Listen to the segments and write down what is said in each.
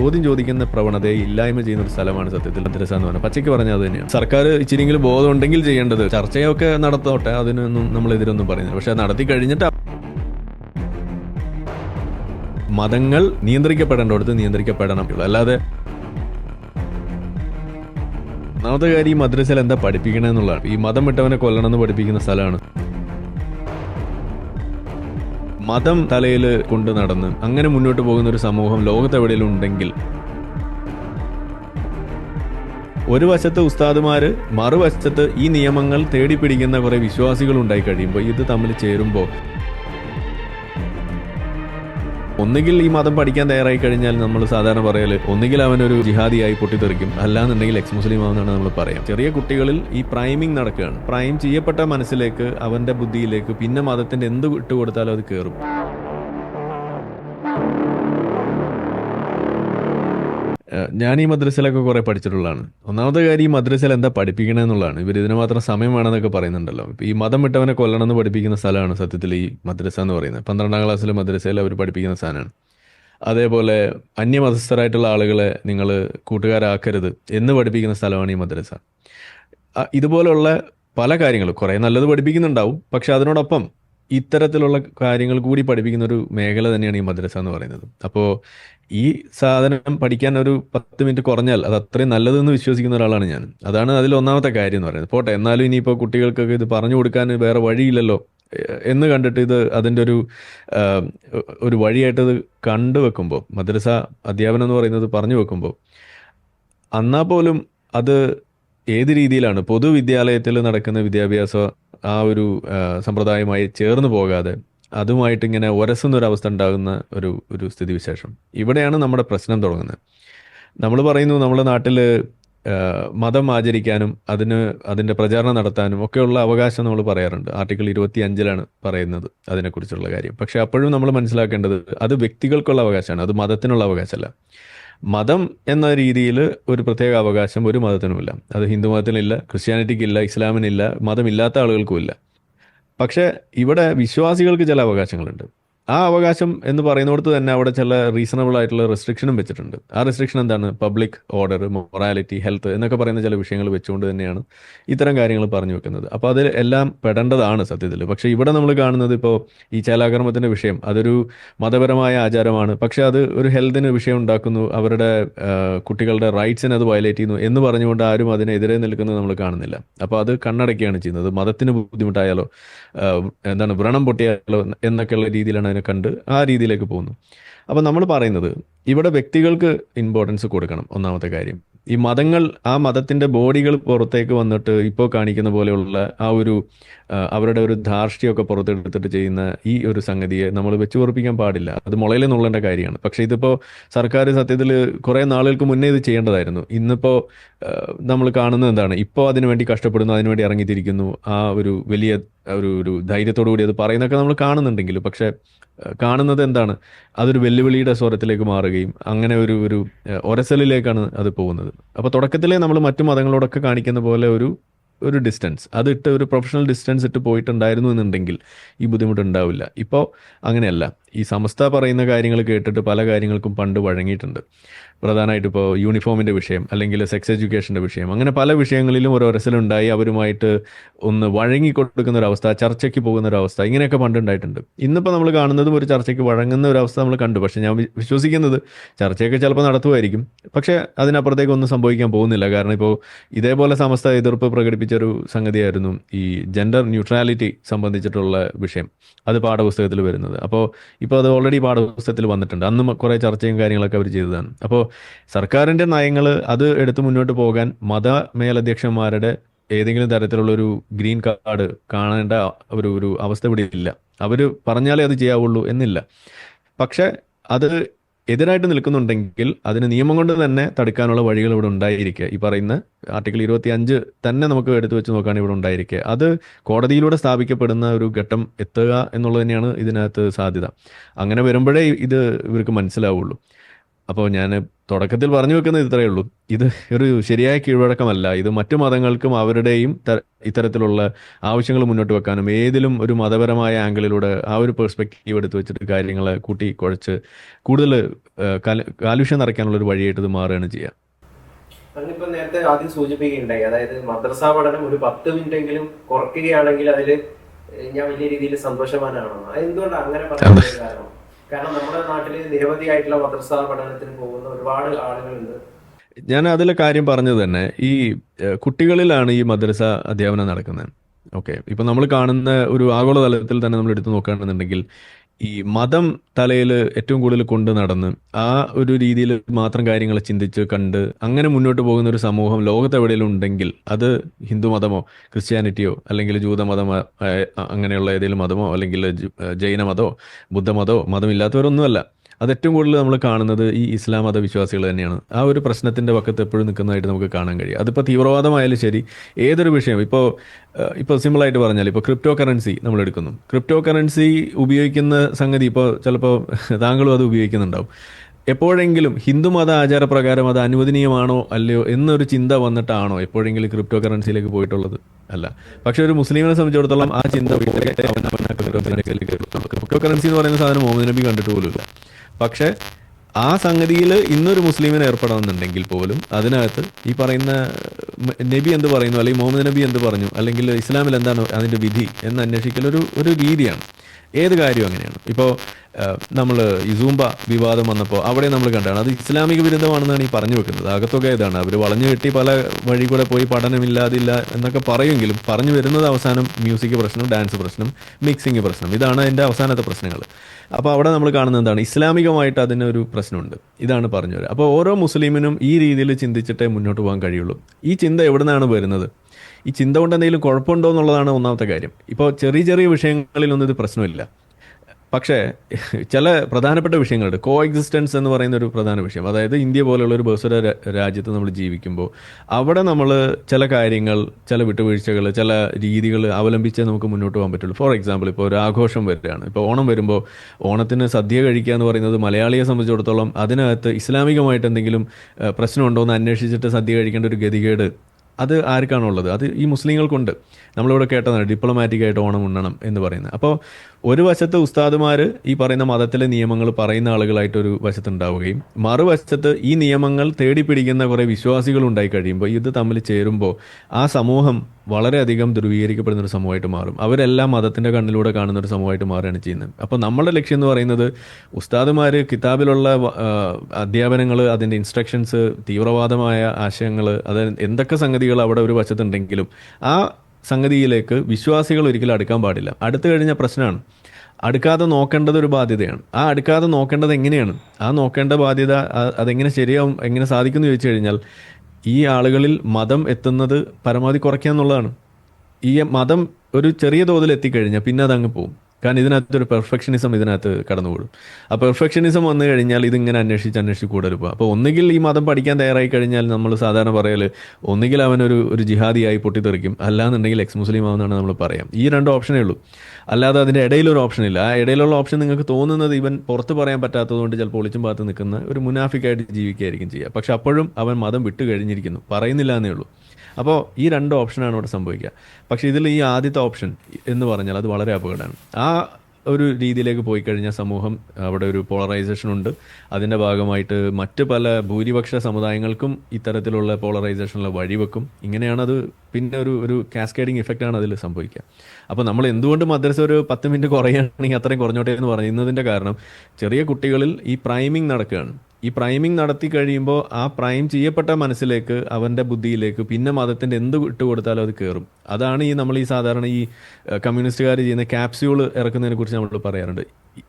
ചോദ്യം ചോദിക്കുന്ന പ്രവണതയെ ഇല്ലായ്മ ചെയ്യുന്ന ഒരു സ്ഥലമാണ് സത്യത്തിൽ മദ്രസ എന്ന് പറഞ്ഞാൽ. പച്ചയ്ക്ക് പറഞ്ഞാൽ അത് തന്നെയാണ്. സർക്കാർ ഇച്ചിരിയെങ്കിലും ബോധം ഉണ്ടെങ്കിൽ ചെയ്യേണ്ടത് ചർച്ചയൊക്കെ നടത്തോട്ടെ അതിനൊന്നും നമ്മൾ എതിരൊന്നും പറയുന്നില്ല. പക്ഷെ നടത്തി കഴിഞ്ഞിട്ട് മതങ്ങൾ നിയന്ത്രിക്കപ്പെടേണ്ടടുത്ത് നിയന്ത്രിക്കപ്പെടണം. അല്ലാതെ ഒന്നാമത്തെ കാര്യം ഈ മദ്രസയിൽ എന്താ പഠിപ്പിക്കണമെന്നുള്ളതാണ് ഈ മതം വിട്ടവനെ കൊല്ലണം എന്ന് പഠിപ്പിക്കുന്ന സ്ഥലമാണ്. മതം തലയിൽ കൊണ്ട് നടന്ന് അങ്ങനെ മുന്നോട്ട് പോകുന്ന ഒരു സമൂഹം ലോകത്തെവിടെയും ഉണ്ടെങ്കിൽ ഒരു വശത്ത് ഉസ്താദുമാർ മറുവശത്ത് ഈ നിയമങ്ങൾ തേടി പിടിക്കുന്ന കുറെ വിശ്വാസികൾ ഉണ്ടായി കഴിയുമ്പോൾ ഇത് തമ്മിൽ ചേരുമ്പോൾ ഒന്നുകിൽ ഈ മതം പഠിക്കാൻ തയ്യാറായി കഴിഞ്ഞാൽ നമ്മൾ സാധാരണ പറയൽ ഒന്നുകിൽ അവനൊരു ജിഹാദിയായി പൊട്ടിത്തെറിക്കും. അല്ലാന്നുണ്ടെങ്കിൽ എക്സ് മുസ്ലിം ആവുന്നതാണ് നമ്മൾ പറയാം. ചെറിയ കുട്ടികളിൽ ഈ പ്രൈമിംഗ് നടക്കുകയാണ്. പ്രൈം ചെയ്യപ്പെട്ട മനസ്സിലേക്ക് അവന്റെ ബുദ്ധിയിലേക്ക് പിന്നെ മതത്തിന്റെ എന്ത് ഇട്ടുകൊടുത്താലും അത് കയറും ഞാൻ ഈ മദ്രസയിലൊക്കെ കുറെ പഠിച്ചിട്ടുള്ളതാണ്. ഒന്നാമത്തെ കാര്യം ഈ മദ്രസയിൽ എന്താ പഠിപ്പിക്കണമെന്നുള്ളതാണ് ഇവർ ഇതിന് മാത്രം സമയം വേണമെന്നൊക്കെ പറയുന്നുണ്ടല്ലോ. ഇപ്പം ഈ മതം വിട്ടവനെ കൊല്ലണം എന്ന് പഠിപ്പിക്കുന്ന സ്ഥലമാണ് സത്യത്തിൽ ഈ മദ്രസ എന്ന് പറയുന്നത്. പന്ത്രണ്ടാം ക്ലാസ്സിലെ മദ്രസയിൽ അവർ പഠിപ്പിക്കുന്ന സാധനമാണ്. അതേപോലെ അന്യമതസ്ഥരായിട്ടുള്ള ആളുകളെ നിങ്ങൾ കൂട്ടുകാരാക്കരുത് എന്ന് പഠിപ്പിക്കുന്ന സ്ഥലമാണ് ഈ മദ്രസ. ഇതുപോലുള്ള പല കാര്യങ്ങളും കുറേ നല്ലത് പഠിപ്പിക്കുന്നുണ്ടാവും. പക്ഷെ അതിനോടൊപ്പം ഇത്തരത്തിലുള്ള കാര്യങ്ങൾ കൂടി പഠിപ്പിക്കുന്ന ഒരു മേഖല തന്നെയാണ് ഈ മദ്രസ എന്ന് പറയുന്നത്. അപ്പോൾ ഈ സാധനം പഠിക്കാൻ ഒരു പത്ത് മിനിറ്റ് കുറഞ്ഞാൽ അത് അത്രയും നല്ലതെന്ന് വിശ്വസിക്കുന്ന ഒരാളാണ് ഞാൻ. അതാണ് അതിൽ ഒന്നാമത്തെ കാര്യം എന്ന് പറയുന്നത്. പോട്ടെ എന്നാലും ഇനിയിപ്പോൾ കുട്ടികൾക്കൊക്കെ ഇത് പറഞ്ഞു കൊടുക്കാൻ വേറെ വഴിയില്ലല്ലോ എന്ന് കണ്ടിട്ട് ഇത് അതിന്റെ ഒരു ഒരു വഴിയായിട്ട് ഇത് കണ്ടുവെക്കുമ്പോൾ മദ്രസ അധ്യാപനം എന്ന് പറയുന്നത് പറഞ്ഞു വെക്കുമ്പോൾ എന്നാൽ പോലും അത് ഏത് രീതിയിലാണ് പൊതുവിദ്യാലയത്തിൽ നടക്കുന്ന വിദ്യാഭ്യാസ ആ ഒരു സമ്പ്രദായമായി ചേർന്ന് പോകാതെ അതുമായിട്ട് ഇങ്ങനെ ഉരസുന്ന ഒരു അവസ്ഥ ഉണ്ടാകുന്ന ഒരു ഒരു സ്ഥിതിവിശേഷം? ഇവിടെയാണ് നമ്മുടെ പ്രശ്നം തുടങ്ങുന്നത്. നമ്മൾ പറയുന്നു നമ്മുടെ നാട്ടിൽ മതം ആചരിക്കാനും അതിന് അതിന്റെ പ്രചാരണം നടത്താനും ഒക്കെയുള്ള അവകാശം നമ്മൾ പറയാറുണ്ട്. ആർട്ടിക്കിൾ ഇരുപത്തി അഞ്ചിലാണ് പറയുന്നത് അതിനെക്കുറിച്ചുള്ള കാര്യം. പക്ഷെ അപ്പോഴും നമ്മൾ മനസ്സിലാക്കേണ്ടത് അത് വ്യക്തികൾക്കുള്ള അവകാശമാണ്. അത് മതത്തിനുള്ള അവകാശമല്ല. മതം എന്ന രീതിയിൽ ഒരു പ്രത്യേക അവകാശം ഒരു മതത്തിനുമില്ല. അത് ഹിന്ദു മതത്തിനില്ല ക്രിസ്ത്യാനിറ്റിക്കില്ല ഇസ്ലാമിനില്ല മതമില്ലാത്ത ആളുകൾക്കുമില്ല. പക്ഷേ ഇവിടെ വിശ്വാസികൾക്ക് ചില അവകാശങ്ങളുണ്ട്. ആ അവകാശം എന്ന് പറയുന്നിടത്ത് തന്നെ അവിടെ ചില റീസണബിൾ ആയിട്ടുള്ള റെസ്ട്രിക്ഷനും വെച്ചിട്ടുണ്ട്. ആ റെസ്ട്രിക്ഷൻ എന്താണ്? പബ്ലിക് ഓർഡർ മൊറാലിറ്റി ഹെൽത്ത് എന്നൊക്കെ പറയുന്ന ചില വിഷയങ്ങൾ വെച്ചുകൊണ്ട് തന്നെയാണ് ഇത്തരം കാര്യങ്ങൾ പറഞ്ഞു വെക്കുന്നത്. അപ്പോൾ അതിൽ എല്ലാം പെടേണ്ടതാണ് സത്യത്തിൽ. പക്ഷേ ഇവിടെ നമ്മൾ കാണുന്നത് ഇപ്പോൾ ഈ ചേലാക്രമത്തിന്റെ വിഷയം അതൊരു മതപരമായ ആചാരമാണ്. പക്ഷേ അത് ഒരു ഹെൽത്തിന് വിഷയം ഉണ്ടാക്കുന്നു. അവരുടെ കുട്ടികളുടെ റൈറ്റ്സിനെ അത് വയലേറ്റ് ചെയ്യുന്നു എന്ന് പറഞ്ഞുകൊണ്ട് ആരും അതിനെതിരെ നിൽക്കുന്നത് നമ്മൾ കാണുന്നില്ല. അപ്പോൾ അത് കണ്ണടക്കുകയാണ് ചെയ്യുന്നത്. മതത്തിന് ബുദ്ധിമുട്ടായാലോ എന്താണ് വ്രണം പൊട്ടിയാലോ എന്നൊക്കെയുള്ള രീതിയിലാണ് അതിനെ കണ്ട് ആ രീതിയിലേക്ക് പോകുന്നു. അപ്പോൾ നമ്മൾ പറയുന്നത് ഇവിടെ വ്യക്തികൾക്ക് ഇമ്പോർട്ടൻസ് കൊടുക്കണം. ഒന്നാമത്തെ കാര്യം. ഈ മതങ്ങൾ ആ മതത്തിന്റെ ബോഡികൾ പുറത്തേക്ക് വന്നിട്ട് ഇപ്പോൾ കാണിക്കുന്ന പോലെയുള്ള ആ ഒരു അവരുടെ ഒരു ധാർഷ്ട്യമൊക്കെ പുറത്തെടുത്തിട്ട് ചെയ്യുന്ന ഈ ഒരു സംഗതിയെ നമ്മൾ വെച്ച് ഉറപ്പിക്കാൻ പാടില്ല. അത് മുളയിൽ നുള്ളേണ്ട കാര്യമാണ്. പക്ഷേ ഇതിപ്പോൾ സർക്കാർ സത്യത്തിൽ കുറേ നാളുകൾക്ക് മുന്നേ ഇത് ചെയ്യേണ്ടതായിരുന്നു. ഇന്നിപ്പോൾ നമ്മൾ കാണുന്നത് എന്താണ്? ഇപ്പോൾ അതിനുവേണ്ടി കഷ്ടപ്പെടുന്നു അതിനുവേണ്ടി ഇറങ്ങിത്തിരിക്കുന്നു. ആ ഒരു വലിയ ഒരു ഒരു ധൈര്യത്തോടു കൂടി അത് പറയുന്നൊക്കെ നമ്മൾ കാണുന്നുണ്ടെങ്കിലും പക്ഷേ കാണുന്നത് എന്താണ്? അതൊരു വെല്ലുവിളിയുടെ സ്വരത്തിലേക്ക് മാറുകയും അങ്ങനെ ഒരു ഒരു ഒരസലിലേക്കാണ് അത് പോകുന്നത്. അപ്പോൾ തുടക്കത്തിലേ നമ്മൾ മറ്റു മതങ്ങളോടൊക്കെ കാണിക്കുന്ന പോലെ ഒരു ഒരു ഡിസ്റ്റൻസ് അതിട്ട് ഒരു പ്രൊഫഷണൽ ഡിസ്റ്റൻസ് ഇട്ട് പോയിട്ടുണ്ടായിരുന്നു എന്നുണ്ടെങ്കിൽ ഈ ബുദ്ധിമുട്ട് ഉണ്ടാവില്ല. ഇപ്പോൾ അങ്ങനെയല്ല. ഈ സംസ്ഥ പറയുന്ന കാര്യങ്ങൾ കേട്ടിട്ട് പല കാര്യങ്ങൾക്കും പണ്ട് വഴങ്ങിയിട്ടുണ്ട്. പ്രധാനമായിട്ട് ഇപ്പോൾ യൂണിഫോമിന്റെ വിഷയം അല്ലെങ്കിൽ സെക്സ് എഡ്യൂക്കേഷന്റെ വിഷയം അങ്ങനെ പല വിഷയങ്ങളിലും ഒരു ഒരസലുണ്ടായി അവരുമായിട്ട് ഒന്ന് വഴങ്ങിക്കൊടുക്കുന്ന ഒരു അവസ്ഥ ചർച്ചയ്ക്ക് പോകുന്ന ഒരു അവസ്ഥ ഇങ്ങനെയൊക്കെ പണ്ടുണ്ടായിട്ടുണ്ട്. ഇന്നിപ്പോൾ നമ്മൾ കാണുന്നതും ഒരു ചർച്ചയ്ക്ക് വഴങ്ങുന്ന ഒരു അവസ്ഥ നമ്മൾ കണ്ടു. പക്ഷേ ഞാൻ വിശ്വസിക്കുന്നത് ചർച്ചയൊക്കെ ചിലപ്പോൾ നടത്തുമായിരിക്കും. പക്ഷേ അതിനപ്പുറത്തേക്ക് ഒന്നും സംഭവിക്കാൻ പോകുന്നില്ല. കാരണം ഇപ്പോൾ ഇതേപോലെ സമസ്ത എതിർപ്പ് പ്രകടിപ്പിച്ചൊരു സംഗതിയായിരുന്നു ഈ ജെൻഡർ ന്യൂട്രാലിറ്റി സംബന്ധിച്ചിട്ടുള്ള വിഷയം. അത് പാഠപുസ്തകത്തിൽ വരുന്നത്. അപ്പോൾ ഇപ്പോൾ അത് ഓൾറെഡി പാഠപുസ്തകത്തിൽ വന്നിട്ടുണ്ട്. അന്നും കുറേ ചർച്ചയും കാര്യങ്ങളൊക്കെ അവർ ചെയ്തതാണ്. അപ്പോൾ സർക്കാരിന്റെ നയങ്ങൾ അത് എടുത്ത് മുന്നോട്ട് പോകാൻ മത മേലധ്യക്ഷന്മാരുടെ ഏതെങ്കിലും തരത്തിലുള്ള ഒരു ഗ്രീൻ കാർഡ് കാണേണ്ട ഒരു ഒരു അവസ്ഥ ഇവിടെ ഇല്ല. അവർ പറഞ്ഞാലേ അത് ചെയ്യാവുള്ളൂ എന്നില്ല. പക്ഷെ അത് എതിരായിട്ട് നിൽക്കുന്നുണ്ടെങ്കിൽ അതിന് നിയമം കൊണ്ട് തന്നെ തടുക്കാനുള്ള വഴികൾ ഇവിടെ ഉണ്ടായിരിക്കുക. ഈ പറയുന്ന ആർട്ടിക്കിൾ ഇരുപത്തി അഞ്ച് തന്നെ നമുക്ക് എടുത്തു വെച്ച് നോക്കുകയാണ് ഇവിടെ ഉണ്ടായിരിക്കുക. അത് കോടതിയിലൂടെ സ്ഥാപിക്കപ്പെടുന്ന ഒരു ഘട്ടം എത്തുക എന്നുള്ളത് തന്നെയാണ് ഇതിനകത്ത് സാധ്യത. അങ്ങനെ വരുമ്പോഴേ ഇത് ഇവർക്ക് മനസ്സിലാവുള്ളൂ. അപ്പോൾ ഞാൻ തുടക്കത്തിൽ പറഞ്ഞു വെക്കുന്നത് ഇത്രയേ ഉള്ളൂ. ഇത് ഒരു ശരിയായ കീഴ്വഴക്കമല്ല. ഇത് മറ്റു മതങ്ങൾക്കും അവരുടെയും ഇത്തരത്തിലുള്ള ആവശ്യങ്ങൾ മുന്നോട്ട് വെക്കാനും ഏതിലും ഒരു മതപരമായ ആംഗിളിലൂടെ ആ ഒരു പെർസ്പെക്റ്റീവ് എടുത്ത് വെച്ചിട്ട് കാര്യങ്ങളെ കൂട്ടി കുഴച്ച് കൂടുതൽ കാലുഷ്യം നിറയ്ക്കാനുള്ള ഒരു വഴിയായിട്ട് ഇത് മാറുകയാണ് ചെയ്യുക അതിനിപ്പോ നേരത്തെ ആദ്യം സൂചിപ്പിക്കുകയുണ്ടായി. അതായത് മദ്രസ പഠനം ഒരു പത്ത് മിനിറ്റ് എങ്കിലും കുറയ്ക്കുകയാണെങ്കിൽ അതിൽ ഞാൻ വലിയ രീതിയിൽ സന്തോഷവാനാണോ? എന്തുകൊണ്ടാണ് അങ്ങനെ പറയാൻ കാരണം? കാരണം നമ്മുടെ നാട്ടിൽ നിരവധിയായിട്ടുള്ള മദ്രസ പഠനത്തിന് പോകുന്ന ഒരുപാട് ആളുകളുണ്ട്. ഞാൻ അതിലെ കാര്യം പറഞ്ഞത് തന്നെ ഈ കുട്ടികളിലാണ് ഈ മദ്രസ അധ്യാപനം നടക്കുന്നത്. ഓക്കെ. ഇപ്പൊ നമ്മൾ കാണുന്ന ഒരു ആഗോളതലത്തിൽ തന്നെ നമ്മൾ എടുത്തു നോക്കുകയാണെന്നുണ്ടെങ്കിൽ ഈ മതം തലയിൽ ഏറ്റവും കൂടുതൽ കൊണ്ട് നടന്ന് ആ ഒരു രീതിയിൽ മാത്രം കാര്യങ്ങൾ ചിന്തിച്ച് കണ്ട് അങ്ങനെ മുന്നോട്ട് പോകുന്ന ഒരു സമൂഹം ലോകത്ത് എവിടെയെങ്കിലും ഉണ്ടെങ്കിൽ അത് ഹിന്ദു മതമോ ക്രിസ്ത്യാനിറ്റിയോ അല്ലെങ്കിൽ ജൂതമതമോ അങ്ങനെയുള്ള ഏതെങ്കിലും മതമോ അല്ലെങ്കിൽ ജൈനമതോ ബുദ്ധമതോ മതമില്ലാത്തവരൊന്നുമല്ല. അത് ഏറ്റവും കൂടുതൽ നമ്മൾ കാണുന്നത് ഈ ഇസ്ലാം മത വിശ്വാസികൾ തന്നെയാണ്. ആ ഒരു പ്രശ്നത്തിന്റെ പക്കത്ത് എപ്പോഴും നിൽക്കുന്നതായിട്ട് നമുക്ക് കാണാൻ കഴിയും. അതിപ്പോൾ തീവ്രവാദമായാലും ശരി ഏതൊരു വിഷയം ഇപ്പോൾ ഇപ്പോൾ സിമ്പിളായിട്ട് പറഞ്ഞാൽ ഇപ്പോൾ ക്രിപ്റ്റോ കറൻസി നമ്മൾ എടുക്കുന്നു. ക്രിപ്റ്റോ കറൻസി ഉപയോഗിക്കുന്ന സംഗതി ഇപ്പോൾ ചിലപ്പോൾ താങ്കളും അത് ഉപയോഗിക്കുന്നുണ്ടാവും. എപ്പോഴെങ്കിലും ഹിന്ദുമത ആചാരപ്രകാരം അത് അനുവദനീയമാണോ അല്ലയോ എന്നൊരു ചിന്ത വന്നിട്ടാണോ എപ്പോഴെങ്കിലും ക്രിപ്റ്റോ കറൻസിയിലേക്ക് പോയിട്ടുള്ളത്? അല്ല. പക്ഷെ ഒരു മുസ്ലിമിനെ സംബന്ധിച്ചിടത്തോളം ആ ചിന്ത ക്രിപ്റ്റോ കറൻസി എന്ന് പറയുന്ന സാധനം മുഹമ്മദ് നബി കണ്ടിട്ട് പോലുമില്ല പക്ഷെ ആ സംഗതിയിൽ ഇന്നൊരു മുസ്ലിമിന് ഏർപ്പെടണമെന്നുണ്ടെങ്കിൽ പോലും അതിനകത്ത് ഈ പറയുന്ന നബി എന്ത് പറയുന്നു? അല്ലെങ്കിൽ മുഹമ്മദ് നബി എന്ത് പറഞ്ഞു? അല്ലെങ്കിൽ ഇസ്ലാമിൽ എന്താണ് അതിന്റെ വിധി എന്ന് അന്വേഷിക്കൽ ഒരു ഒരു രീതിയാണ്. ഏത് കാര്യവും അങ്ങനെയാണ്. ഇപ്പോൾ നമ്മൾ ഈ സൂംബ വിവാദം വന്നപ്പോൾ അവിടെ നമ്മൾ കണ്ടാണ്. അത് ഇസ്ലാമിക വിരുദ്ധമാണെന്നാണ് ഈ പറഞ്ഞു വെക്കുന്നത്. അകത്തൊക്കെ ഇതാണ്. അവർ വളഞ്ഞു കെട്ടി പല വഴി കൂടെ പോയി പഠനമില്ലാതില്ല എന്നൊക്കെ പറയുമെങ്കിലും പറഞ്ഞു വരുന്നത് അവസാനം മ്യൂസിക് പ്രശ്നം ഡാൻസ് പ്രശ്നം മിക്സിംഗ് പ്രശ്നം. ഇതാണ് അതിന്റെ അവസാനത്തെ പ്രശ്നങ്ങൾ അപ്പോൾ അവിടെ നമ്മൾ കാണുന്നത് എന്താണ്? ഇസ്ലാമികമായിട്ട് അതിനൊരു പ്രശ്നമുണ്ട്. ഇതാണ് പറഞ്ഞു വരിക അപ്പോൾ ഓരോ മുസ്ലിമിനും ഈ രീതിയിൽ ചിന്തിച്ചിട്ടേ മുന്നോട്ട് പോകാൻ കഴിയുള്ളൂ. ഈ ചിന്ത എവിടെ നിന്നാണ് വരുന്നത്? ഈ ചിന്ത കൊണ്ട് എന്തെങ്കിലും കുഴപ്പമുണ്ടോ എന്നുള്ളതാണ് ഒന്നാമത്തെ കാര്യം. ഇപ്പോൾ ചെറിയ ചെറിയ വിഷയങ്ങളിലൊന്നും ഇത് പ്രശ്നമില്ല. പക്ഷേ ചില പ്രധാനപ്പെട്ട വിഷയങ്ങളുണ്ട്. കോ എക്സിസ്റ്റൻസ് എന്ന് പറയുന്ന ഒരു പ്രധാന വിഷയം. അതായത് ഇന്ത്യ പോലുള്ള ഒരു ബഹുസ്വര രാജ്യത്ത് നമ്മൾ ജീവിക്കുമ്പോൾ അവിടെ നമ്മൾ ചില കാര്യങ്ങൾ ചില വിട്ടുവീഴ്ചകൾ ചില രീതികൾ അവലംബിച്ചേ നമുക്ക് മുന്നോട്ട് പോകാൻ പറ്റുള്ളൂ. ഫോർ എക്സാമ്പിൾ ഇപ്പോൾ ഒരു ആഘോഷം വരികയാണ്. ഇപ്പോൾ ഓണം വരുമ്പോൾ ഓണത്തിന് സദ്യ കഴിക്കുക എന്ന് പറയുന്നത് മലയാളിയെ സംബന്ധിച്ചിടത്തോളം അതിനകത്ത് ഇസ്ലാമികമായിട്ട് എന്തെങ്കിലും പ്രശ്നമുണ്ടോ എന്ന് അന്വേഷിച്ചിട്ട് സദ്യ കഴിക്കേണ്ട ഒരു ഗതികേട് അത് ആർക്കാണുള്ളത് അത് ഈ മുസ്ലിങ്ങൾക്കുണ്ട്. നമ്മളിവിടെ കേട്ടതാണ് ഡിപ്ലോമാറ്റിക് ആയിട്ട് ഓണം ഉണ്ണണം എന്ന് പറയുന്നത്. അപ്പോൾ ഒരു വശത്ത് ഉസ്താദുമാർ ഈ പറയുന്ന മതത്തിലെ നിയമങ്ങൾ പറയുന്ന ആളുകളായിട്ട് ഒരു മറുവശത്ത് ഈ നിയമങ്ങൾ തേടി പിടിക്കുന്ന കുറേ വിശ്വാസികൾ ഉണ്ടായി കഴിയുമ്പോൾ ഇത് തമ്മിൽ ചേരുമ്പോൾ ആ സമൂഹം വളരെയധികം ധ്രുവീകരിക്കപ്പെടുന്ന ഒരു സമൂഹമായിട്ട് മാറും. അവരെല്ലാം മതത്തിന്റെ കണ്ണിലൂടെ കാണുന്ന ഒരു സമൂഹമായിട്ട് മാറുകയാണ് ചെയ്യുന്നത്. അപ്പോൾ നമ്മുടെ ലക്ഷ്യം എന്ന് പറയുന്നത് ഉസ്താദുമാർ കിതാബിലുള്ള അധ്യാപനങ്ങൾ അതിന്റെ ഇൻസ്ട്രക്ഷൻസ് തീവ്രവാദമായ ആശയങ്ങൾ അത് എന്തൊക്കെ സംഗതികൾ അവിടെ ഒരു വശത്തുണ്ടെങ്കിലും ആ സംഗതിയിലേക്ക് വിശ്വാസികൾ ഒരിക്കലും അടുക്കാൻ പാടില്ല. അടുത്തു കഴിഞ്ഞ പ്രശ്നമാണ്. അടുക്കാതെ നോക്കേണ്ടത് ഒരു ബാധ്യതയാണ്. ആ അടുക്കാതെ നോക്കേണ്ടത് എങ്ങനെയാണ്? ആ നോക്കേണ്ട ബാധ്യത അതെങ്ങനെ ശരിയാവും? എങ്ങനെ സാധിക്കും എന്ന് ചോദിച്ചു കഴിഞ്ഞാൽ ഈ ആളുകളിൽ മതം എത്തുന്നത് പരമാവധി കുറയ്ക്കുക എന്നുള്ളതാണ്. ഈ മതം ഒരു ചെറിയ തോതിൽ എത്തിക്കഴിഞ്ഞാൽ പിന്നെ അതങ്ങ് പോകും കാരണം ഇതിനകത്തൊരു പെർഫെക്ഷനിസം ഇതിനകത്ത് കടന്നുകൂടും. ആ പെർഫെക്ഷനിസം വന്നു കഴിഞ്ഞാൽ ഇതിങ്ങനെ അന്വേഷിച്ച് അന്വേഷിച്ച് കൂടുതൽ പോകും അപ്പോൾ ഒന്നുകിൽ ഈ മതം പഠിക്കാൻ തയ്യാറായി കഴിഞ്ഞാൽ നമ്മൾ സാധാരണ പറയൽ ഒന്നുകിൽ അവനൊരു ഒരു ജിഹാദിയായി പൊട്ടിത്തെറിക്കും. അല്ലാന്നുണ്ടെങ്കിൽ എക്സ് മുസ്ലിം ആവുന്നതാണ് നമ്മൾ പറയാം. ഈ രണ്ട് ഓപ്ഷനേ ഉള്ളൂ. അല്ലാതെ അതിന്റെ ഇടയിലൊരു ഓപ്ഷൻ ഇല്ല. ആ ഇടയിലുള്ള ഓപ്ഷൻ നിങ്ങൾക്ക് തോന്നുന്നത് ഇവൻ പുറത്ത് പറയാൻ പറ്റാത്തതുകൊണ്ട് ചിലപ്പോൾ ഒളിച്ചും പാത്ത് നിൽക്കുന്ന ഒരു മുനാഫിക്കായിട്ട് ജീവിക്കുകയായിരിക്കും ചെയ്യുക. പക്ഷെ അപ്പോഴും അവൻ മതം വിട്ടു കഴിഞ്ഞിരിക്കുന്നു പറയുന്നില്ല എന്നേ ഉള്ളൂ. അപ്പോൾ ഈ രണ്ട് ഓപ്ഷനാണ് ഇവിടെ സംഭവിക്കുക. പക്ഷേ ഇതിൽ ഈ ആദ്യത്തെ ഓപ്ഷൻ എന്ന് പറഞ്ഞാൽ അത് വളരെ അപകടമാണ്. ആ ഒരു രീതിയിലേക്ക് പോയി കഴിഞ്ഞാൽ സമൂഹം അവിടെ ഒരു പോളറൈസേഷൻ ഉണ്ട്. അതിന്റെ ഭാഗമായിട്ട് മറ്റ് പല ഭൂരിപക്ഷ സമുദായങ്ങൾക്കും ഇത്തരത്തിലുള്ള പോളറൈസേഷനുള്ള വഴിവെക്കും. ഇങ്ങനെയാണത് പിന്നെ ഒരു ഒരു കാസ്കേഡിങ് ഇഫക്റ്റാണ് അതിൽ സംഭവിക്കുക. അപ്പോൾ നമ്മൾ എന്തുകൊണ്ട് മദ്രസ ഒരു പത്ത് മിനിറ്റ് കുറയുകയാണെങ്കിൽ അത്രയും കുറഞ്ഞോട്ടെ എന്ന് പറയുന്നതിന്റെ കാരണം ചെറിയ കുട്ടികളിൽ ഈ പ്രൈമിങ് നടക്കുകയാണ്. ഈ പ്രൈമിങ് നടത്തി കഴിയുമ്പോൾ ആ പ്രൈം ചെയ്യപ്പെട്ട മനസ്സിലേക്ക് അവന്റെ ബുദ്ധിയിലേക്ക് പിന്നെ മതത്തിന്റെ എന്ത് ഇട്ട് കൊടുത്താലും അത് കയറും അതാണ് ഈ നമ്മൾ ഈ സാധാരണ ഈ കമ്മ്യൂണിസ്റ്റുകാർ ചെയ്യുന്ന ക്യാപ്സ്യൂൾ ഇറക്കുന്നതിനെ കുറിച്ച് നമ്മൾ പറയാറുണ്ട്.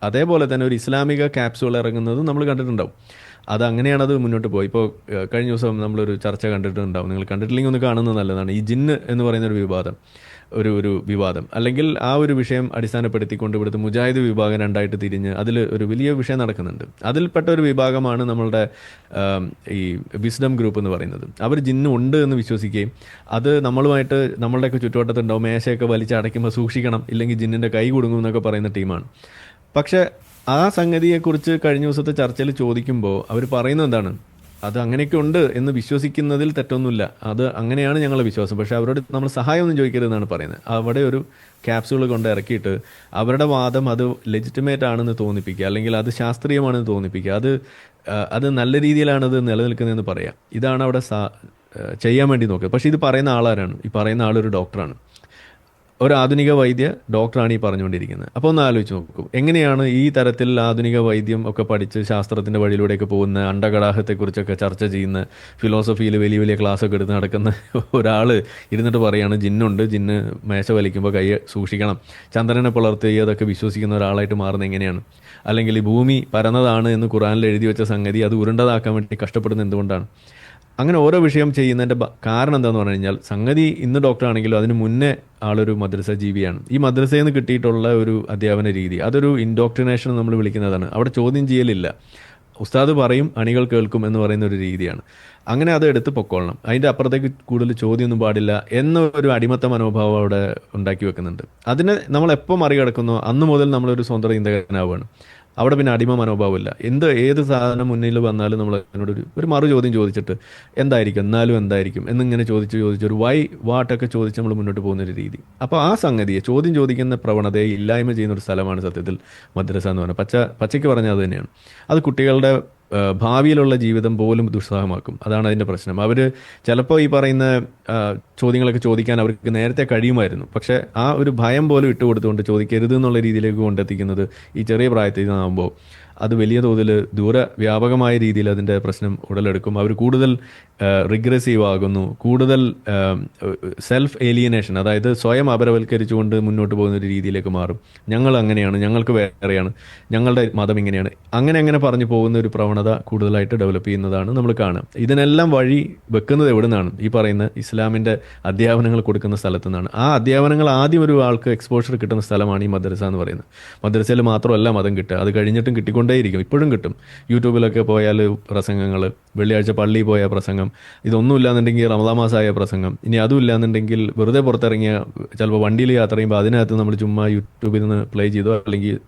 അതേപോലെ തന്നെ ഒരു ഇസ്ലാമിക ക്യാപ്സ്യൂൾ ഇറങ്ങുന്നതും നമ്മൾ കണ്ടിട്ടുണ്ടാവും. അത് അങ്ങനെയാണ് അത് മുന്നോട്ട് പോയി. ഇപ്പോൾ കഴിഞ്ഞ ദിവസം നമ്മളൊരു ചർച്ച കണ്ടിട്ടുണ്ടാവും. നിങ്ങൾ കണ്ടിട്ടില്ലെങ്കിൽ ഒന്ന് കാണുന്നത് നല്ലതാണ്. ഈ ജിന്ന് എന്ന് പറയുന്ന ഒരു വിവാദം ഒരു ഒരു വിവാദം. അല്ലെങ്കിൽ ആ ഒരു വിഷയം അടിസ്ഥാനപ്പെടുത്തിക്കൊണ്ട് ഇവിടുത്തെ മുജാഹിദ് വിഭാഗം രണ്ടായിട്ട് തിരിഞ്ഞ് അതിൽ ഒരു വലിയ വിഷയം നടക്കുന്നുണ്ട്. അതിൽപ്പെട്ട ഒരു വിഭാഗമാണ് നമ്മളുടെ ഈ വിസ്ഡം ഗ്രൂപ്പ് എന്ന് പറയുന്നത്. അവർ ജിന്ന് ഉണ്ട് എന്ന് വിശ്വസിക്കുകയും അത് നമ്മളുമായിട്ട് നമ്മളുടെയൊക്കെ ചുറ്റുവട്ടത്തുണ്ടാവും. മേശയൊക്കെ വലിച്ചടയ്ക്കുമ്പോൾ സൂക്ഷിക്കണം. ഇല്ലെങ്കിൽ ജിന്നിന്റെ കൈ കുടുങ്ങും എന്നൊക്കെ പറയുന്ന ടീമാണ്. പക്ഷേ ആ സംഗതിയെക്കുറിച്ച് കഴിഞ്ഞ ദിവസത്തെ ചർച്ചയിൽ ചോദിക്കുമ്പോൾ അവർ പറയുന്നത് എന്താണ്? അത് അങ്ങനെയൊക്കെ ഉണ്ട് എന്ന് വിശ്വസിക്കുന്നതിൽ തെറ്റൊന്നുമില്ല. അത് അങ്ങനെയാണ് ഞങ്ങളുടെ വിശ്വാസം. പക്ഷേ അവരോട് നമ്മൾ സഹായമൊന്നും ചോദിക്കരുതെന്നാണ് പറയുന്നത്. അവിടെ ഒരു ക്യാപ്സ്യൂൾ കൊണ്ട് ഇറക്കിയിട്ട് അവരുടെ വാദം അത് ലെജിറ്റിമേറ്റ് ആണെന്ന് തോന്നിപ്പിക്കുക അല്ലെങ്കിൽ അത് ശാസ്ത്രീയമാണെന്ന് തോന്നിപ്പിക്കുക അത് അത് നല്ല രീതിയിലാണ് അത് നിലനിൽക്കുന്നതെന്ന് പറയാം ഇതാണ് അവിടെ ചെയ്യാൻ വേണ്ടി നോക്കുക പക്ഷേ ഇത് പറയുന്ന ആളാരാണ്? ഈ പറയുന്ന ആളൊരു ഡോക്ടറാണ് ഒരു ആധുനിക വൈദ്യ ഡോക്ടറാണ് ഈ പറഞ്ഞുകൊണ്ടിരിക്കുന്നത്. അപ്പോൾ ഒന്ന് ആലോചിച്ച് നോക്കൂ. എങ്ങനെയാണ് ഈ തരത്തിൽ ആധുനിക വൈദ്യം ഒക്കെ പഠിച്ച് ശാസ്ത്രത്തിന്റെ വഴിയിലൂടെയൊക്കെ പോകുന്ന അണ്ടകടാഹത്തെക്കുറിച്ചൊക്കെ ചർച്ച ചെയ്യുന്ന ഫിലോസഫിയിൽ വലിയ വലിയ ക്ലാസ് ഒക്കെ എടുത്ത് നടക്കുന്ന ഒരാൾ ഇരുന്നിട്ട് പറയാണ് ജിന്നുണ്ട്. ജിന്ന് മേശ വലിക്കുമ്പോൾ കൈ സൂക്ഷിക്കണം. ചന്ദ്രനെ പുലർത്തി അതൊക്കെ വിശ്വസിക്കുന്ന ഒരാളായിട്ട് മാറുന്നത് എങ്ങനെയാണ്? അല്ലെങ്കിൽ ഈ ഭൂമി പരന്നതാണ് എന്ന് ഖുറാനിൽ എഴുതി വെച്ച സംഗതി അത് ഉരുണ്ടതാക്കാൻ വേണ്ടി കഷ്ടപ്പെടുന്നത് എന്തുകൊണ്ടാണ്? അങ്ങനെ ഓരോ വിഷയം ചെയ്യുന്നതിന്റെ കാരണം എന്താന്ന് പറഞ്ഞു കഴിഞ്ഞാൽ സംഗതി ഇന്ന് ഡോക്ടറാണെങ്കിലും അതിന് മുന്നേ ആളൊരു മദ്രസ ജീവിയാണ്. ഈ മദ്രസയിൽ നിന്ന് കിട്ടിയിട്ടുള്ള ഒരു അധ്യാപന രീതി അതൊരു ഇൻഡോക്ട്രിനേഷൻ നമ്മൾ വിളിക്കുന്നതാണ്. അവിടെ ചോദ്യം ചെയ്യലില്ല. ഉസ്താദ് പറയും അണികൾ കേൾക്കും എന്ന് പറയുന്ന ഒരു രീതിയാണ്. അങ്ങനെ അത് എടുത്ത് പൊക്കോളണം. അതിന്റെ അപ്പുറത്തേക്ക് കൂടുതൽ ചോദ്യമൊന്നും പാടില്ല എന്നൊരു അടിമത്ത മനോഭാവം അവിടെ ഉണ്ടാക്കി വെക്കുന്നുണ്ട്. അതിനെ നമ്മൾ എപ്പോൾ മറികടക്കുന്നോ അന്ന് മുതൽ നമ്മളൊരു സ്വന്തം ചിന്തകനാവുകയാണ്. അവിടെ പിന്നെ അടിമ മനോഭാവമില്ല. എന്ത് ഏത് സാധനം മുന്നിൽ വന്നാലും നമ്മൾ അതിനോട് ഒരു ഒരു മറു ചോദ്യം ചോദിച്ചിട്ട് എന്തായിരിക്കും എന്നാലും എന്തായിരിക്കും എന്നിങ്ങനെ ചോദിച്ച് ചോദിച്ച് ഒരു വൈ വാട്ടൊക്കെ ചോദിച്ച് നമ്മൾ മുന്നോട്ട് പോകുന്ന ഒരു രീതി. അപ്പോൾ ആ സംഗതിയെ ചോദ്യം ചോദിക്കുന്ന പ്രവണതയെ ഇല്ലായ്മ ചെയ്യുന്ന ഒരു സ്ഥലമാണ് സത്യത്തിൽ മദ്രസ എന്ന് പറയുന്നത് പച്ച പച്ചയ്ക്ക് പറഞ്ഞാൽ അത് തന്നെയാണ്. അത് കുട്ടികളുടെ ഭാവിയിലുള്ള ജീവിതം പോലും ദുസ്സഹമാക്കും. അതാണ് അതിന്റെ പ്രശ്നം. അവർ ചിലപ്പോൾ ഈ പറയുന്ന ചോദ്യങ്ങളൊക്കെ ചോദിക്കാൻ അവർക്ക് നേരത്തെ കഴിയുമായിരുന്നു. പക്ഷേ ആ ഒരു ഭയം പോലും ഇട്ട് കൊടുത്തുകൊണ്ട് ചോദിക്കരുത് എന്നുള്ള രീതിയിലേക്ക് കൊണ്ടെത്തിക്കുന്നത് ഈ ചെറിയ പ്രായത്തിൽ നിന്നാകുമ്പോൾ അത് വലിയ തോതിൽ ദൂര വ്യാപകമായ രീതിയിൽ അതിന്റെ പ്രശ്നം ഉടലെടുക്കും. അവർ കൂടുതൽ റിഗ്രസീവ് ആകുന്നു. കൂടുതൽ സെൽഫ് ഏലിയനേഷൻ അതായത് സ്വയം അപരവൽക്കരിച്ചുകൊണ്ട് മുന്നോട്ട് പോകുന്ന ഒരു രീതിയിലേക്ക് മാറും. ഞങ്ങൾ അങ്ങനെയാണ് ഞങ്ങൾക്ക് വേറെയാണ് ഞങ്ങളുടെ മതം ഇങ്ങനെയാണ്. അങ്ങനെ അങ്ങനെ പറഞ്ഞു പോകുന്ന ഒരു പ്രവണത കൂടുതലായിട്ട് ഡെവലപ്പ് ചെയ്യുന്നതാണ് നമ്മൾ കാണുക. ഇതിനെല്ലാം വഴി വെക്കുന്നത് എവിടെ നിന്നാണ് ഈ പറയുന്ന ഇസ്ലാമിന്റെ അധ്യാപനങ്ങൾ കൊടുക്കുന്ന സ്ഥലത്തു നിന്നാണ്. ആ അധ്യാപനങ്ങൾ ആദ്യം ഒരു ആൾക്ക് എക്സ്പോഷർ കിട്ടുന്ന സ്ഥലമാണ് ഈ മദ്രസ എന്ന് പറയുന്നത്. മദ്രസയിൽ മാത്രമല്ല മതം കിട്ടുക. അത് കഴിഞ്ഞിട്ടും കിട്ടിക്കൊണ്ടേയിരിക്കും ഇപ്പോഴും കിട്ടും. യൂട്യൂബിലൊക്കെ പോയാൽ പ്രസംഗങ്ങൾ വെള്ളിയാഴ്ച പള്ളിയിൽ പോയ പ്രസംഗം. ഇതൊന്നും ഇല്ലാന്നുണ്ടെങ്കിൽ റമദാ മാസമായ പ്രസംഗം. ഇനി അതും ഇല്ലാന്നുണ്ടെങ്കിൽ വെറുതെ പുറത്തിറങ്ങിയ ചിലപ്പോൾ വണ്ടിയിൽ യാത്ര ചെയ്യുമ്പോൾ അതിനകത്ത് നമ്മൾ ചുമ്മാ യൂട്യൂബിൽ നിന്ന് പ്ലേ ചെയ്തോ അല്ലെങ്കിൽ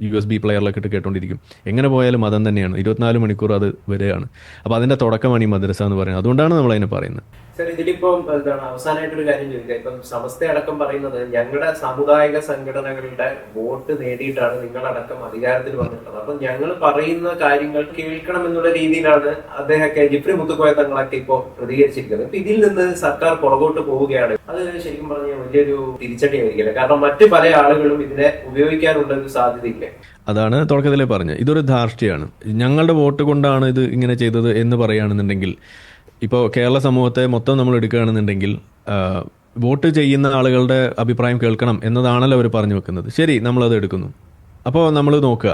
യു എസ് ബി പ്ലെയറിലൊക്കെ ഇട്ട് കേട്ടോണ്ടിരിക്കും. എങ്ങനെ പോയാലും മതം തന്നെയാണ്. ഇരുപത്തിനാല് മണിക്കൂർ അത് വരെയാണ്. അപ്പോൾ അതിന്റെ തുടക്കമാണ് ഈ മദ്രസ എന്ന് പറയുന്നത്. അതുകൊണ്ടാണ് നമ്മൾ അതിനെ പറയുന്നത്. സർ ഇതിലിപ്പം എന്താണ് അവസാനമായിട്ടൊരു കാര്യം ചോദിക്കുക ഇപ്പം സമസ്ത അടക്കം പറയുന്നത് ഞങ്ങളുടെ സാമുദായിക സംഘടനകളുടെ വോട്ട് നേടിയിട്ടാണ് നിങ്ങളടക്കം അധികാരത്തിൽ വന്നിട്ടുള്ളത്. അപ്പം ഞങ്ങൾ പറയുന്ന കാര്യങ്ങൾ കേൾക്കണം എന്നുള്ള രീതിയിലാണ് അദ്ദേഹമൊക്കെ ജിഫ്രി മുത്തുക്കോയ തങ്ങളൊക്കെ ഇപ്പോൾ പ്രതികരിച്ചിരിക്കുന്നത്. ഇപ്പൊ ഇതിൽ നിന്ന് സർക്കാർ പുറകോട്ട് പോവുകയാണ്. അത് ശരിക്കും പറഞ്ഞാൽ വലിയൊരു തിരിച്ചടിയായിരിക്കില്ല. കാരണം മറ്റു പല ആളുകളും ഇതിനെ ഉപയോഗിക്കാനുള്ള ഒരു സാധ്യതയില്ല. അതാണ് തുടക്കത്തിലേ പറഞ്ഞത്. ഇതൊരു ധാർഷ്ട്യമാണ്. ഞങ്ങളുടെ വോട്ട് കൊണ്ടാണ് ഇത് ഇങ്ങനെ ചെയ്തത് എന്ന് പറയുകയാണെന്നുണ്ടെങ്കിൽ ഇപ്പോൾ കേരള സമൂഹത്തെ മൊത്തം നമ്മൾ എടുക്കുകയാണെന്നുണ്ടെങ്കിൽ വോട്ട് ചെയ്യുന്ന ആളുകളുടെ അഭിപ്രായം കേൾക്കണം എന്നതാണല്ലോ അവർ പറഞ്ഞു വെക്കുന്നത്. ശരി നമ്മളത് എടുക്കുന്നു. അപ്പോൾ നമ്മൾ നോക്കുക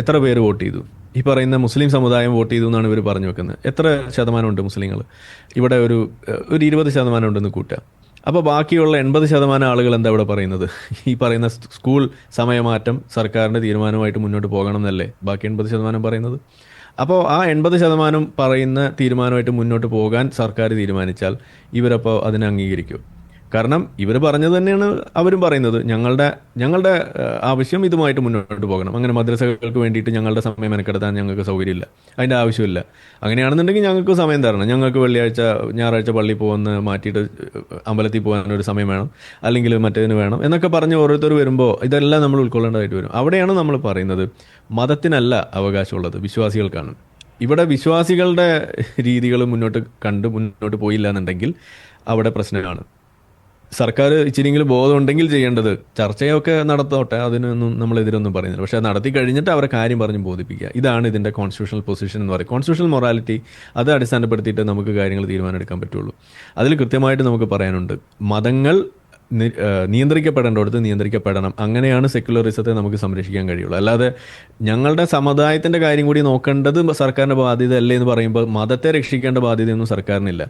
എത്ര പേര് വോട്ട് ചെയ്തു? ഈ പറയുന്ന മുസ്ലിം സമുദായം വോട്ട് ചെയ്തു എന്നാണ് ഇവർ പറഞ്ഞു വെക്കുന്നത്. എത്ര ശതമാനമുണ്ട് മുസ്ലിങ്ങൾ ഇവിടെ ഒരു ഒരു ഇരുപത് ശതമാനം ഉണ്ടെന്ന് കൂട്ടുക. അപ്പോൾ ബാക്കിയുള്ള എൺപത് ശതമാനം ആളുകൾ എന്താ ഇവിടെ പറയുന്നത്? ഈ പറയുന്ന സ്കൂൾ സമയമാറ്റം സർക്കാരിന്റെ തീരുമാനമായിട്ട് മുന്നോട്ട് പോകണം എന്നല്ലേ ബാക്കി എൺപത് ശതമാനം പറയുന്നത്? അപ്പോൾ ആ എൺപത് ശതമാനം പറയുന്ന തീരുമാനമായിട്ട് മുന്നോട്ട് പോകാൻ സർക്കാർ തീരുമാനിച്ചാൽ ഇവരപ്പോൾ അതിനെ അംഗീകരിക്കും? കാരണം ഇവർ പറഞ്ഞത് തന്നെയാണ് അവരും പറയുന്നത്. ഞങ്ങളുടെ ഞങ്ങളുടെ ആവശ്യം ഇതുമായിട്ട് മുന്നോട്ട് പോകണം. അങ്ങനെ മദ്രസകൾക്ക് വേണ്ടിയിട്ട് ഞങ്ങളുടെ സമയം മെനക്കെടുത്താൻ ഞങ്ങൾക്ക് സൗകര്യമില്ല. അതിന്റെ ആവശ്യമില്ല. അങ്ങനെയാണെന്നുണ്ടെങ്കിൽ ഞങ്ങൾക്ക് സമയം തരണം. ഞങ്ങൾക്ക് വെള്ളിയാഴ്ച ഞായറാഴ്ച പള്ളിയിൽ പോകുന്ന മാറ്റിയിട്ട് അമ്പലത്തിൽ പോകാൻ ഒരു സമയം വേണം. അല്ലെങ്കിൽ മറ്റേതിന് വേണം എന്നൊക്കെ പറഞ്ഞ് ഓരോരുത്തർ വരുമ്പോൾ ഇതെല്ലാം നമ്മൾ ഉൾക്കൊള്ളേണ്ടതായിട്ട് വരും. അവിടെയാണ് നമ്മൾ പറയുന്നത് മതത്തിനല്ല അവകാശമുള്ളത് വിശ്വാസികൾക്കാണ്. ഇവിടെ വിശ്വാസികളുടെ രീതികൾ മുന്നോട്ട് കണ്ട് മുന്നോട്ട് പോയില്ല എന്നുണ്ടെങ്കിൽ അവിടെ പ്രശ്നമാണ്. സർക്കാർ ഇച്ചിരിയെങ്കിലും ബോധമുണ്ടെങ്കിൽ ചെയ്യേണ്ടത് ചർച്ചയൊക്കെ നടത്തോട്ടെ അതിനൊന്നും നമ്മൾ എതിരൊന്നും പറയുന്നില്ല. പക്ഷേ നടത്തി കഴിഞ്ഞിട്ട് അവരെ കാര്യം പറഞ്ഞ് ബോധിപ്പിക്കുക. ഇതാണ് ഇതിന്റെ കോൺസ്റ്റിറ്റ്യൂഷണൽ പൊസിഷൻ എന്ന് പറയും കോൺസ്റ്റിറ്റ്യൂഷണൽ മൊറാലിറ്റി അത് അടിസ്ഥാനപ്പെടുത്തിയിട്ട് നമുക്ക് കാര്യങ്ങൾ തീരുമാനമെടുക്കാൻ പറ്റുള്ളൂ. അതിൽ കൃത്യമായിട്ട് നമുക്ക് പറയാനുണ്ട്. മതങ്ങൾ നിയന്ത്രിക്കപ്പെടേണ്ടടുത്ത് നിയന്ത്രിക്കപ്പെടണം. അങ്ങനെയാണ് സെക്യുലറിസത്തെ നമുക്ക് സംരക്ഷിക്കാൻ കഴിയുള്ളൂ. അല്ലാതെ ഞങ്ങളുടെ സമുദായത്തിന്റെ കാര്യം കൂടി നോക്കേണ്ടത് സർക്കാരിന്റെ ബാധ്യത അല്ലേ എന്ന് പറയുമ്പോൾ മതത്തെ രക്ഷിക്കേണ്ട ബാധ്യതയൊന്നും സർക്കാരിനില്ല.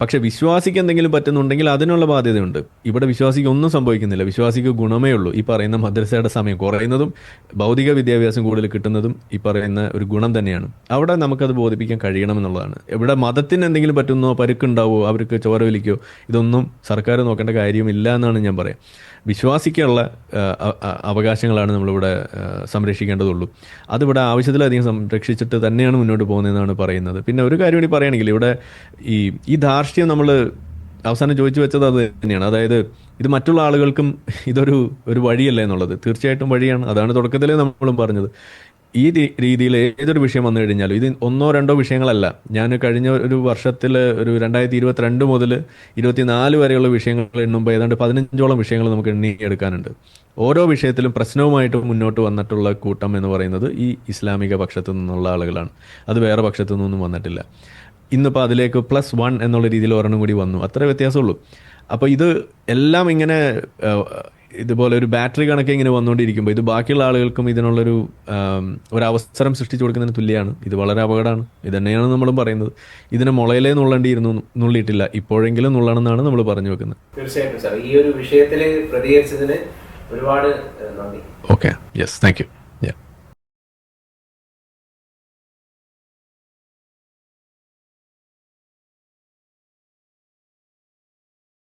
പക്ഷെ വിശ്വാസിക്ക് എന്തെങ്കിലും പറ്റുന്നുണ്ടെങ്കിൽ അതിനുള്ള ബാധ്യതയുണ്ട്. ഇവിടെ വിശ്വാസിക്ക് ഒന്നും സംഭവിക്കുന്നില്ല. വിശ്വാസിക്ക് ഗുണമേ ഉള്ളൂ. ഈ പറയുന്ന മദ്രസയുടെ സമയം കുറയുന്നതും ഭൗതിക വിദ്യാഭ്യാസം കൂടുതൽ കിട്ടുന്നതും ഈ പറയുന്ന ഒരു ഗുണം തന്നെയാണ്. അവിടെ നമുക്കത് ബോധിപ്പിക്കാൻ കഴിയണമെന്നുള്ളതാണ്. ഇവിടെ മതത്തിന് എന്തെങ്കിലും പറ്റുന്നോ പരുക്കുണ്ടാവോ അവർക്ക് ചോര വലിക്കോ ഇതൊന്നും സർക്കാർ നോക്കേണ്ട കാര്യമില്ല എന്നാണ് ഞാൻ പറയാം. അ- അവകാശങ്ങളാണ് നമ്മളിവിടെ സംരക്ഷിക്കേണ്ടതുള്ളൂ. അതിവിടെ ആവശ്യത്തിലധികം സംരക്ഷിച്ചിട്ട് തന്നെയാണ് മുന്നോട്ട് പോകുന്നതെന്നാണ് പറയുന്നത്. പിന്നെ ഒരു കാര്യം കൂടി പറയുകയാണെങ്കിൽ ഇവിടെ ഈ ഈ ധാർഷ്ട്യം നമ്മൾ അവസാനം ചോദിച്ചു വെച്ചത് അത് തന്നെയാണ്. അതായത് ഇത് മറ്റുള്ള ആളുകൾക്കും ഇതൊരു ഒരു വഴിയല്ല എന്നുള്ളത്. തീർച്ചയായിട്ടും വഴിയാണ്. അതാണ് തുടക്കത്തിലേ നമ്മളും പറഞ്ഞത്. ഈ രീതിയിൽ ഏതൊരു വിഷയം വന്നു കഴിഞ്ഞാലും ഇത് ഒന്നോ രണ്ടോ വിഷയങ്ങളല്ല. ഞാൻ കഴിഞ്ഞ ഒരു വർഷത്തിൽ ഒരു രണ്ടായിരത്തി ഇരുപത്തിരണ്ട് മുതൽ ഇരുപത്തിനാല് വരെയുള്ള വിഷയങ്ങൾ എണ്ണുമ്പോൾ ഏതാണ്ട് പതിനഞ്ചോളം വിഷയങ്ങൾ നമുക്ക് എണ്ണിയെടുക്കാനുണ്ട്. ഓരോ വിഷയത്തിലും പ്രശ്നവുമായിട്ട് മുന്നോട്ട് വന്നിട്ടുള്ള കൂട്ടം എന്ന് പറയുന്നത് ഈ ഇസ്ലാമിക പക്ഷത്തു നിന്നുള്ള ആളുകളാണ്. അത് വേറെ പക്ഷത്തു നിന്നും വന്നിട്ടില്ല. ഇന്നിപ്പോൾ അതിലേക്ക് പ്ലസ് വൺ എന്നുള്ള രീതിയിൽ ഒരെണ്ണം കൂടി വന്നു. അത്ര വ്യത്യാസമുള്ളൂ. അപ്പോൾ ഇത് എല്ലാം ഇങ്ങനെ ഇതുപോലെ ഒരു ബാറ്ററി കണക്കെ ഇങ്ങനെ വന്നുകൊണ്ടിരിക്കുമ്പോൾ ഇത് ബാക്കിയുള്ള ആളുകൾക്കും ഇതിനുള്ളൊരു ഒരു അവസരം സൃഷ്ടിച്ചു കൊടുക്കുന്നതിന് തുല്യമാണ് ഇത് വളരെ അപകടമാണ്. ഇത് തന്നെയാണ് നമ്മളും പറയുന്നത്. ഇതിനെ മുളയിലേ നുള്ളേണ്ടിയിരുന്നു നുള്ളിയിട്ടില്ല. ഇപ്പോഴെങ്കിലും നുള്ളണമെന്നാണ് നമ്മൾ പറഞ്ഞു വെക്കുന്നത്. തീർച്ചയായിട്ടും സാർ. ഈ ഒരു വിഷയത്തിൽ പ്രതികരിച്ചതിന് ഒരുപാട് നന്ദി. Okay yes thank you